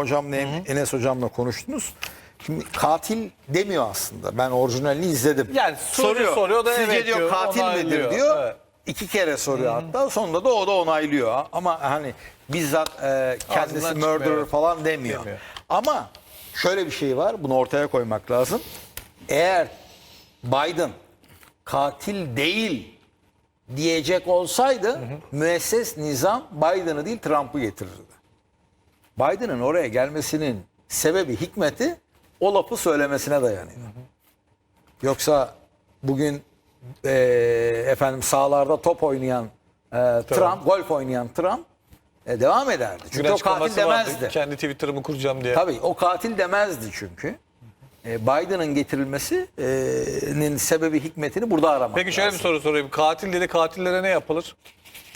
hocamla En- Enes hocamla konuştunuz. Şimdi katil demiyor aslında. Ben orijinalini izledim. Yani soruyor, soruyor da Sizce evet diyor diyor, katil midir diyor. Evet. İki kere soruyor hatta. Sonunda da o da onaylıyor. Ama hani bizzat e, kendisi Ağzından murderer çıkmıyor. falan demiyor. Demiyor. Ama şöyle bir şey var. Bunu ortaya koymak lazım. Eğer Biden katil değil diyecek olsaydı müesses nizam Biden'ı değil Trump'ı getirirdi. Biden'ın oraya gelmesinin sebebi hikmeti o lafı söylemesine dayanıyor. Yoksa bugün e, efendim sahalarda top oynayan e, Trump, golf oynayan Trump e, devam ederdi. Çünkü Güneş o katil kaması vardı. demezdi. Kendi Twitter'ımı kuracağım diye. Tabii o katil demezdi çünkü. E, Biden'ın getirilmesinin sebebi hikmetini burada aramak Peki şöyle bir lazım. soru sorayım. Katil dedi katillere ne yapılır?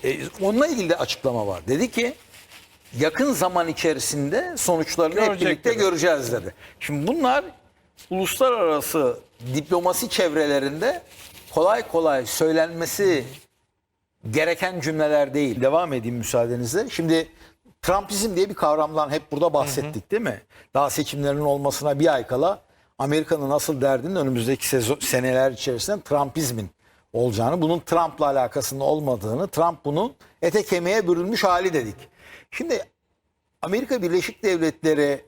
E, onunla ilgili de açıklama var. Dedi ki yakın zaman içerisinde sonuçlarını hep Görecek birlikte dedi. göreceğiz dedi. Şimdi bunlar uluslararası diplomasi çevrelerinde kolay kolay söylenmesi gereken cümleler değil. Devam edeyim müsaadenizle. Şimdi Trumpizm diye bir kavramdan hep burada bahsettik değil mi? Daha seçimlerin olmasına bir ay kala Amerika'nın asıl derdinin önümüzdeki sezon, seneler içerisinde Trumpizmin olacağını, bunun Trump'la alakasının olmadığını, Trump bunun ete kemiğe bürünmüş hali dedik. Şimdi Amerika Birleşik Devletleri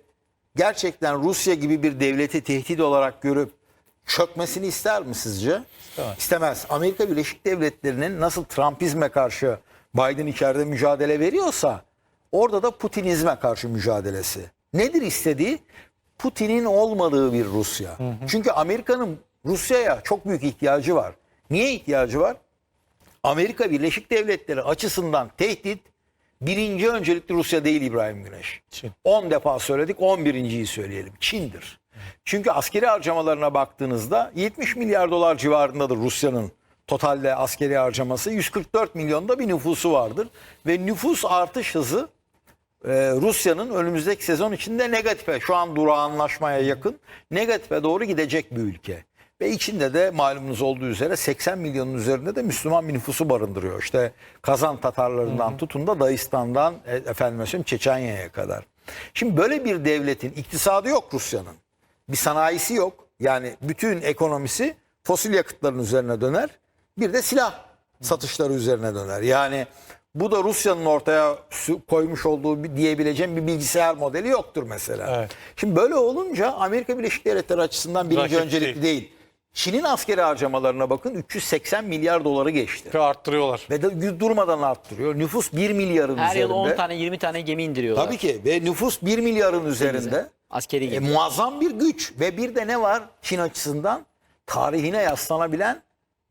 gerçekten Rusya gibi bir devleti tehdit olarak görüp çökmesini ister mi sizce? İstemez. İstemez. Amerika Birleşik Devletleri'nin nasıl Trumpizme karşı Biden içeride mücadele veriyorsa orada da Putinizme karşı mücadelesi. Nedir istediği? Putin'in olmadığı bir Rusya. Çünkü Amerika'nın Rusya'ya çok büyük ihtiyacı var. Niye ihtiyacı var? Amerika Birleşik Devletleri açısından tehdit birinci öncelikli Rusya değil İbrahim Güneş. Çin. 10 defa söyledik 11.yi söyleyelim. Çin'dir. Çünkü askeri harcamalarına baktığınızda 70 milyar dolar civarındadır Rusya'nın totalde askeri harcaması. 144 milyonda bir nüfusu vardır. Ve nüfus artış hızı e, Rusya'nın önümüzdeki sezon içinde negatife şu an durağanlaşmaya yakın negatife doğru gidecek bir ülke. Ve içinde de malumunuz olduğu üzere 80 milyonun üzerinde de Müslüman bir nüfusu barındırıyor. İşte Kazan Tatarlarından tutun da Dağıstan'dan e, efendim Çeçenya'ya kadar. Şimdi böyle bir devletin iktisadı yok Rusya'nın. Bir sanayisi yok. Yani bütün ekonomisi fosil yakıtların üzerine döner. Bir de silah satışları üzerine döner. Yani bu da Rusya'nın ortaya koymuş olduğu diyebileceğim bir bilgisayar modeli yoktur mesela. Evet. Şimdi böyle olunca Amerika Birleşik Devletleri açısından birinci Rakip öncelikli değil. Çin'in askeri harcamalarına bakın 380 milyar doları geçti. Ve arttırıyorlar. Ve de durmadan arttırıyor. Nüfus 1 milyarın Her yıl üzerinde. 10 tane 20 tane gemi indiriyorlar. Tabii ki ve nüfus 1 milyarın üzerinde. Askeri E, gemi. muazzam bir güç ve bir de ne var Çin açısından? Tarihine yaslanabilen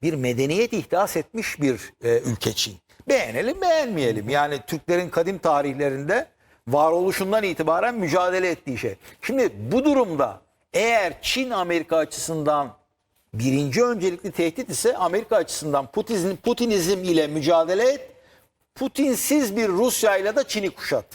bir medeniyet ihdas etmiş bir e, ülke Çin. Beğenelim beğenmeyelim. Yani Türklerin kadim tarihlerinde varoluşundan itibaren mücadele ettiği şey. Şimdi bu durumda eğer Çin Amerika açısından birinci öncelikli tehdit ise Amerika açısından Putinizm, Putinizm ile mücadele et. Putinsiz bir Rusya ile de Çin'i kuşat.